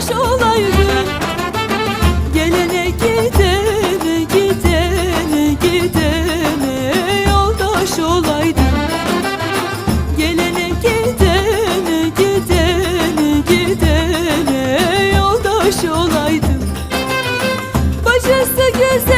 taş olaydı